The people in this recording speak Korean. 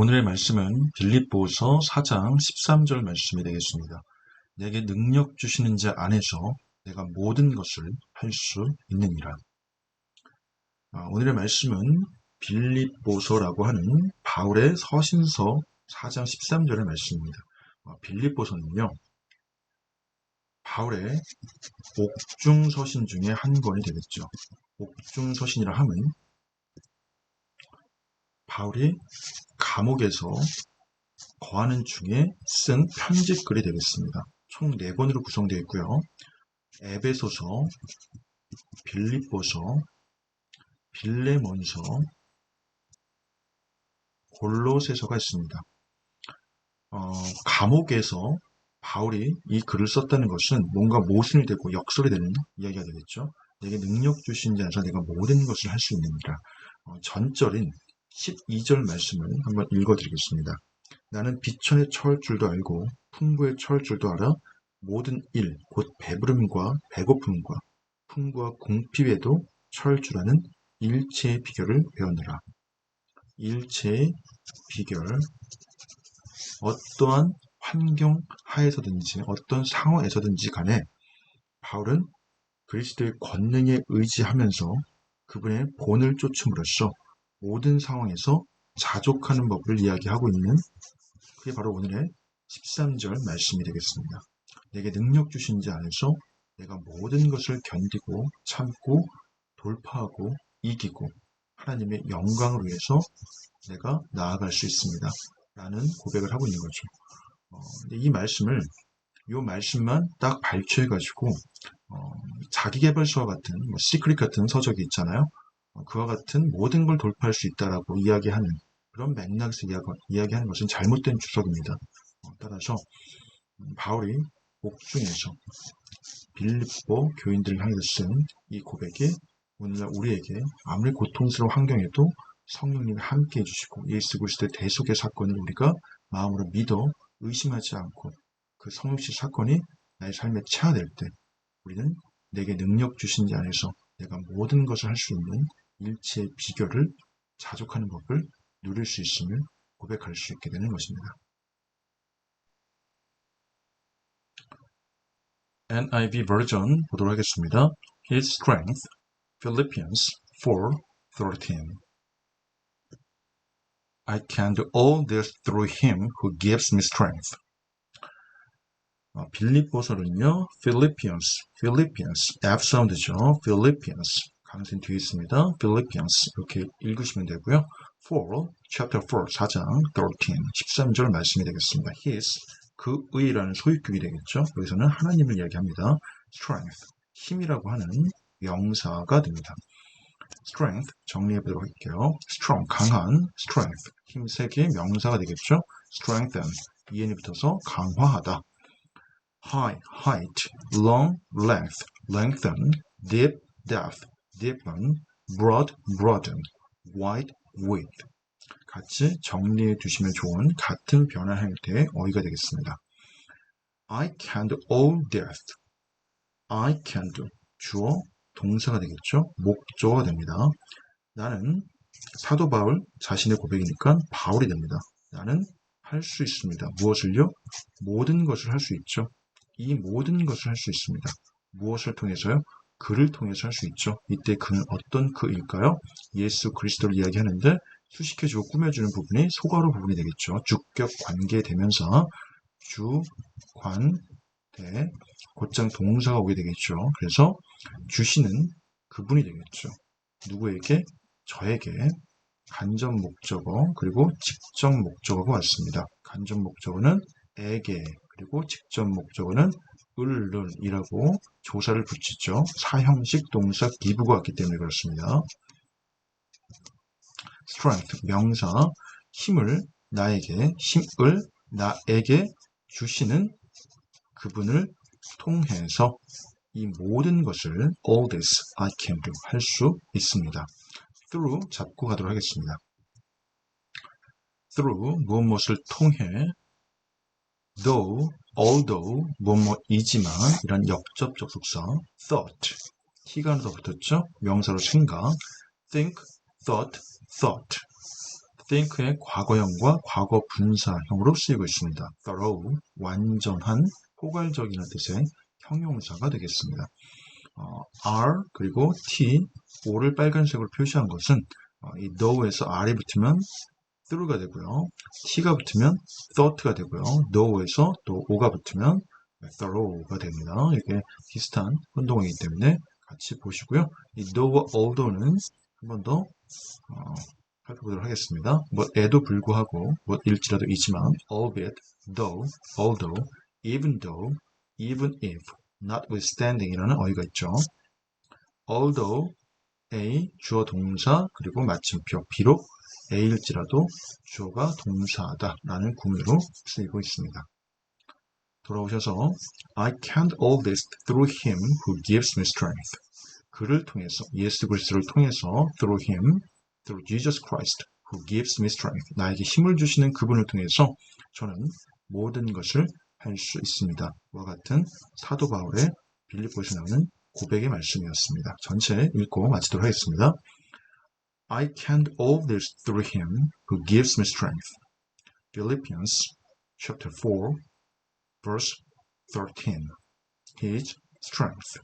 오늘의 말씀은 빌립보서 4장 13절 말씀이 되겠습니다. 내게 능력 주시는 자 안에서 내가 모든 것을 할 수 있느니라. 아, 오늘의 말씀은 빌립보서라고 하는 바울의 서신서 4장 13절의 말씀입니다. 아, 빌립보서는요, 바울의 옥중서신 중에 한 권이 되겠죠. 옥중서신이라 함은 바울이 감옥에서 거하는 중에 쓴 편집글이 되겠습니다. 총 4권으로 구성되어 있고요. 에베소서, 빌립보서, 빌레몬서, 골로새서가 있습니다. 어, 감옥에서 바울이 이 글을 썼다는 것은 뭔가 모순이 되고 역설이 되는 이야기가 되겠죠. 내게 능력 주신 자에서 내가 모든 것을 할 수 있느니라. 어, 전절인 12절 말씀을 한번 읽어드리겠습니다. 나는 비천에 처할 줄도 알고 풍부에 처할 줄도 알아 모든 일, 곧 배부름과 배고픔과 풍부와 궁핍에도 처할 줄 아는 일체의 비결을 배우느라. 일체의 비결, 어떠한 환경 하에서든지 어떤 상황에서든지 간에 바울은 그리스도의 권능에 의지하면서 그분의 본을 쫓음으로써 모든 상황에서 자족하는 법을 이야기하고 있는 그게 바로 오늘의 13절 말씀이 되겠습니다. 내게 능력 주신 자 안에서 내가 모든 것을 견디고 참고 돌파하고 이기고 하나님의 영광을 위해서 내가 나아갈 수 있습니다. 라는 고백을 하고 있는 거죠. 어, 이 말씀을 이 말씀만 딱 발췌해가지고 어, 자기개발서와 같은 뭐 시크릿 같은 서적이 있잖아요. 어, 그와 같은 모든 걸 돌파할 수 있다라고 이야기하는 그런 맥락에서 이야기, 하는 것은 잘못된 주석입니다. 어, 따라서 음, 바울이 옥중에서 빌립보 교인들을 향해서 쓴 이 고백이 오늘날 우리에게 아무리 고통스러운 환경에도 성령님이 함께 해주시고 예수 그리스도의 대속의 사건을 우리가 마음으로 믿어 의심하지 않고 그 성육시 사건이 나의 삶에 체화될 때 우리는 내게 능력 주신 자 안에서 내가 모든 것을 할 수 있는 일체의 비결을 자족하는 법을 누릴 수 있음을 고백할 수 있게 되는 것입니다. NIV 버전 보도록 하겠습니다. His strength, Philippians 4:13. I can do all this through him who gives me strength. 어, 빌립보서는요, Philippians, Philippians, F 사운드죠. Philippians. 강신 뒤에 있습니다. Philippians 이렇게 읽으시면 되고요. 4, chapter 4, 4장 13, 13절 말씀이 되겠습니다. His, 그의라는 소유격이 되겠죠. 여기서는 하나님을 이야기합니다. strength, 힘이라고 하는 명사가 됩니다. strength, 정리해 보도록 할게요. strong, 강한, strength, 힘세 개의 명사가 되겠죠. strengthen, 이엔이 붙어서 강화하다. high, height, long, length, lengthen, deep, depth, deepen, broad, broaden, wide, width. 같이 정리해 두시면 좋은 같은 변화 형태의 어휘가 되겠습니다. I can do all that. I can do. 주어, 동사가 되겠죠. 목조가 됩니다. 나는 사도 바울 자신의 고백이니까 바울이 됩니다. 나는 할 수 있습니다. 무엇을요? 모든 것을 할 수 있죠. 이 모든 것을 할 수 있습니다. 무엇을 통해서요? 그를 통해서 할 수 있죠. 이때 그는 어떤 그일까요? 예수 그리스도를 이야기하는데 수식해주고 꾸며주는 부분이 소가로 부분이 되겠죠. 주격 관계 되면서 주, 관, 대, 곧장 동사가 오게 되겠죠. 그래서 주시는 그분이 되겠죠. 누구에게? 저에게 간접 목적어 그리고 직접 목적어가 왔습니다. 간접 목적어는 에게 그리고 직접 목적어는 을을이라고 조사를 붙이죠. 사형식 동사 기부가 왔기 때문에 그렇습니다. strength 명사 힘을 나에게 힘을 나에게 주시는 그분을 통해서 이 모든 것을 all this I can do 할 수 있습니다. through 잡고 가도록 하겠습니다. through 무엇 무엇을 통해 though although 뭐뭐이지만 이런 역접 접속사 thought 더 붙었죠 명사로 생각 think thought thought think의 과거형과 과거 분사형으로 쓰이고 있습니다. thorough, 완전한, 포괄적이라는 뜻의 형용사가 되겠습니다. 어, R 그리고 T, O를 빨간색으로 표시한 것은 어, 이 know에서 R이 붙으면 through가 되고요. T가 붙으면 thought가 되고요. know에서 또 O가 붙으면 thorough가 됩니다. 이게 비슷한 혼동이기 때문에 같이 보시고요. 이 know와 although는 한 번 더 어, 살펴보도록 하겠습니다. 뭐에도 불구하고 뭐일지라도 이지만 albeit, though, although, even though, even if, notwithstanding이라는 어휘가 있죠. although A 주어 동사 그리고 마침표 비록 A일지라도 주어가 동사다라는 구문으로 쓰이고 있습니다. 돌아오셔서 I can't all this through him who gives me strength. 그를 통해서 예수 그리스도를 통해서 through him, through Jesus Christ who gives me strength. 나에게 힘을 주시는 그분을 통해서 저는 모든 것을 할 수 있습니다. 와 같은 사도 바울의 빌립보에서 나오는 고백의 말씀이었습니다. 전체 읽고 마치도록 하겠습니다. I can't all this through him who gives me strength. Philippians chapter 4 verse 13. His strength.